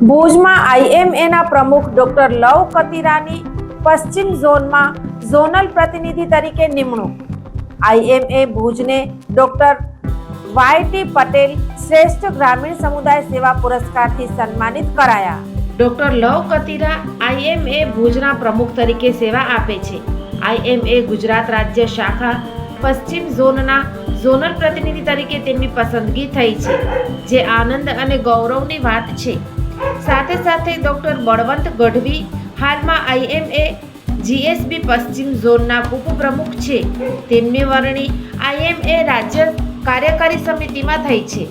ભુજમાં આઈએમએના પ્રમુખ ડોક્ટર લવ કતિરાની પશ્ચિમ ઝોનમાં ઝોનલ પ્રતિનિધિ તરીકે નિમણૂક. આઈએમએ ભુજને ડોક્ટર વાય ટી પટેલ શ્રેષ્ઠ ગ્રામીણ સમુદાય સેવા પુરસ્કારથી સન્માનિત કરાયા. ડોક્ટર લવ કતિરા આઈએમએ ભુજના પ્રમુખ તરીકે સેવા આપે છે. આઈએમએ ગુજરાત રાજ્ય શાખા પશ્ચિમ ઝોનના ઝોનલ પ્રતિનિધિ તરીકે તેમની પસંદગી થઈ છે. જે આનંદ અને ગૌરવની વાત છે. સાથે સાથે ડૉક્ટર બળવંત ગઢવી, હાલમાં આઈએમએ, જીએસબી પશ્ચિમ ઝોનના ઉપપ્રમુખ છે. તેમની વરણી આઈએમએ રાજ્ય કાર્યકારી સમિતિમાં થઈ છે.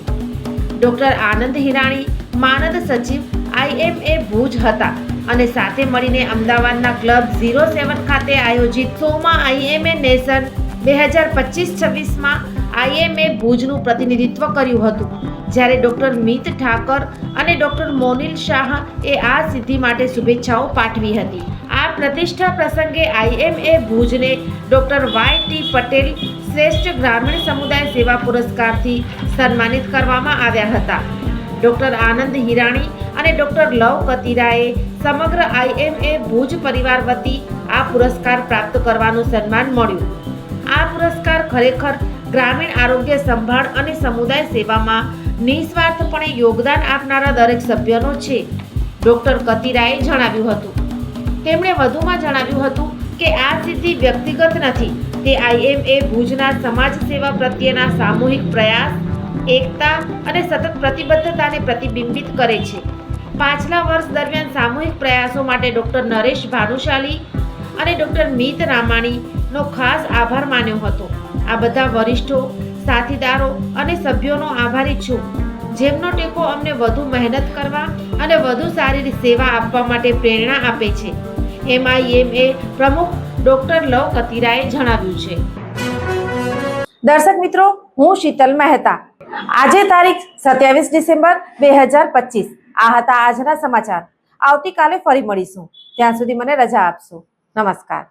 ડૉક્ટર આનંદ હિરાણી, માનદ સચિવ આઈએમએ ભુજ હતા અને સાથે મળીને અમદાવાદના ક્લબ ઝીરો સેવન ખાતે આયોજિત સોમાં આઈએમએ નેશન બે હજાર પચીસ છવ્વીસમાં આઈએમએ ભુજનું પ્રતિનિધિત્વ કર્યું હતું. જ્યારે ડોક્ટર મિત ઠાકર અને ડોક્ટર મોનિલ શાહ એ આ સિદ્ધિ માટે શુભેચ્છાઓ પાઠવી હતી. આ પ્રતિષ્ઠા પ્રસંગે આઈએમએ ભુજને ડોક્ટર વાય ટી પટેલ શ્રેષ્ઠ ગ્રામીણ સમુદાય સેવા પુરસ્કારથી સન્માનિત કરવામાં આવ્યા હતા. ડોક્ટર આનંદ હિરાણી અને ડોક્ટર લવ કતિરાએ સમગ્ર આઈએમએ ભુજ પરિવાર વતી આ પુરસ્કાર પ્રાપ્ત કરવાનું સન્માન મળ્યું. આ પુરસ્કાર ખરેખર ગ્રામીણ આરોગ્ય સંભાળ અને સમુદાય સેવામાં નિસ્વાર્થપણે યોગદાન આપનારા દરેક સભ્યનો છે. ડોક્ટર કતિરાએ જણાવ્યું હતું. તેમણે વધુમાં જણાવ્યું હતું કે આ સિદ્ધિ વ્યક્તિગત નથી. તે આઈએમએ ભુજના સમાજ સેવા પ્રત્યેના સામૂહિક પ્રયાસ, એકતા અને સતત પ્રતિબદ્ધતાને પ્રતિબિંબિત કરે છે. પાછલા વર્ષ દરમિયાન સામૂહિક પ્રયાસો માટે ડોક્ટર નરેશ ભાનુશાલી અને ડોક્ટર મિત રામાણીનો ખાસ આભાર માન્યો હતો. આ બધા વરિષ્ઠો, સાથીદારો અને સભ્યોનો આભારી છું. જેમનો ટેકો અમને વધુ મહેનત કરવા અને વધુ સારી સેવા આપવા માટે પ્રેરણા આપે છે. એમઆઈએમએ પ્રમુખ ડોક્ટર લવ કતિરાએ જણાવ્યું છે. દર્શક મિત્રો, હું શીતલ મહેતા. આજે તારીખ સત્યાવીસ ડિસેમ્બર બે હજાર પચીસ. આ હતા આજના સમાચાર. આવતીકાલે ફરી મળીશું. ત્યાં સુધી મને રજા આપશો. નમસ્કાર.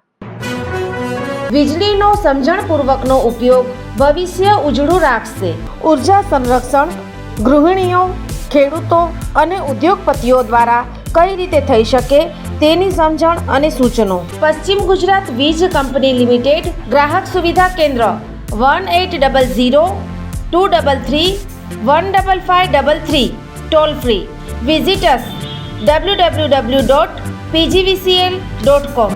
વીજળીનો સમજણપૂર્વકનો ઉપયોગ ભવિષ્ય ઉજળું રાખશે. ઊર્જા સંરક્ષણ, ગૃહિણીઓ, ખેડૂતો અને ઉદ્યોગપતિઓ દ્વારા કઈ રીતે થઈ શકે તેની સમજણ અને સૂચનો. પશ્ચિમ ગુજરાત વીજ કંપની લિમિટેડ ગ્રાહક સુવિધા કેન્દ્ર one eight double zero two double three one double five double three toll free. Visitors W W W dot PGVCL dot com.